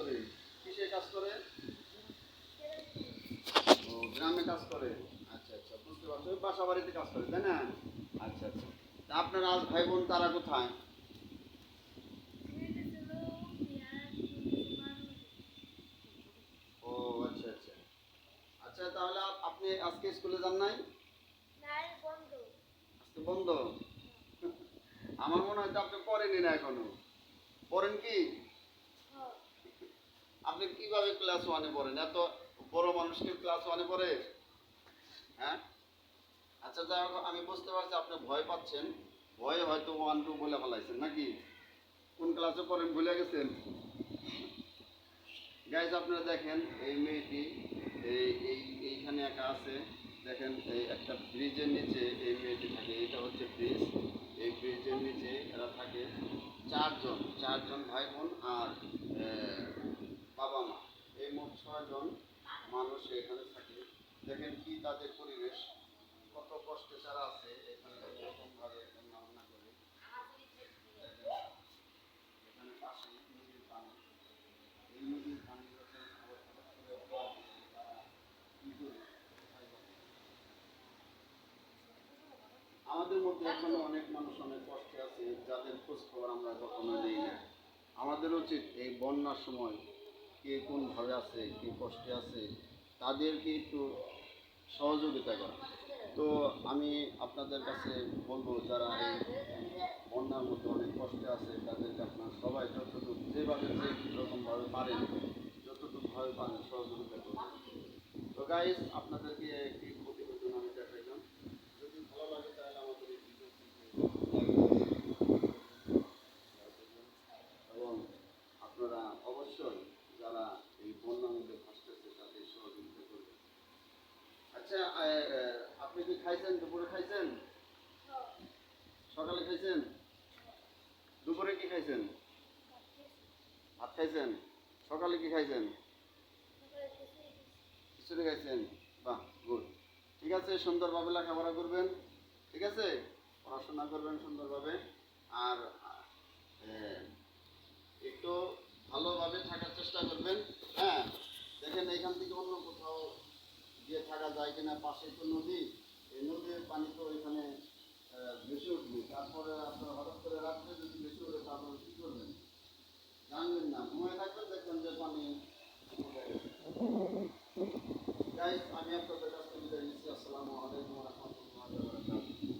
করে? কিসে কাজ করে? ও, গ্রামে কাজ করে? আচ্ছা আচ্ছা বুঝতে পারছ। বাসা বাড়িতে কাজ করে, তাই না? আচ্ছা আচ্ছা। আপনার আজ ভাই বোন তারা কোথায়? ও আচ্ছা আচ্ছা। আচ্ছা তাহলে আপনি আজকে স্কুলে যান নাই? আজকে বন্ধ? আমার মনে হয় আপনি পড়েনি না এখনও। পড়েন কি? আপনি কীভাবে ক্লাস ওয়ানে পড়েন? এত বড় মানুষকে ক্লাস ওয়ানে পড়ে? হ্যাঁ? আচ্ছা যাই হোক, আমি বুঝতে পারছি আপনি ভয় পাচ্ছেন। ভয়ে হয়তো ওয়ান টু বলে ফেলাইছেন, নাকি? কোন ক্লাসে পড়েন ভুলে গেছেন? গাইজ আপনারা দেখেন, এই মেয়েটি, এই এই, এইখানে একা আছে। দেখেন, এই একটা ব্রিজের নিচে এই মেয়েটি থাকে। এটা হচ্ছে ব্রিজ এই ব্রিজের নিচে এরা থাকে চারজন চারজন ভাই বোন আর বাবা মা এই মোট ছয়জন মানুষ এখানে থাকে। দেখেন কি তাদের পরিবেশ। কত কষ্টে তারা আছে এখানে এরকমভাবে রান্না করে? আমাদের মধ্যে এখনও অনেক মানুষ অনেক কষ্টে আছে, যাদের খোঁজ খবর আমরা কখনো নেই না। আমাদের উচিত এই বন্যার সময় কে কোন ঘরে আছে, কে কষ্টে আছে, তাদেরকে একটু সহযোগিতা করা। তো আমি আপনাদের কাছে বলব, যারা এই বন্যার মধ্যে অনেক কষ্টে আছে, তাদেরকে আপনার সবাই যতটুকু যেভাবে যে রকমভাবে পারেন যতটুকুভাবে পারেন সহযোগিতা করবেন তো গাইজ আপনাদেরকে একটি প্রতিবেদন আমি দেখাইলাম যদি ভালো লাগে তাহলে আমাদের এই ভিডিওটিকে এবং আপনারা অবশ্যই যারা এই বন্যার মধ্যে ভাসতেছে তাদের সহযোগিতা করবেন আচ্ছা আপনি কি খাইছেন? দুপুরে খাইছেন? সকালে খাইছেন? দুপুরে কি খাইছেন? ভাত খাইছেন? সকালে কি খাইছেন? খিচুড়ি খাইছেন? বাহ গুড ঠিক আছে, সুন্দরভাবে লেখাপড়া করবেন। ঠিক আছে? পড়াশোনা করবেন সুন্দরভাবে। আর একটু ভালোভাবে থাকার চেষ্টা করবেন। হ্যাঁ দেখেন এইখান থেকে অন্য কোথাও গিয়ে থাকা যায় কিনা পাশে তো নদী, এই নদীর পানি তো এখানে বেশি উঠবে। তারপরে আপনার হঠাৎ করে রাত্রে যদি বেশি উঠে তারপরে কি করবেন? জানবেন না। ঘুমিয়ে থাকবেন, দেখবেন যে পানি আমি আপনাদের কাছ থেকে নিচ্ছি। আসসালামু আলাইকুম রহমতুল্লাহ।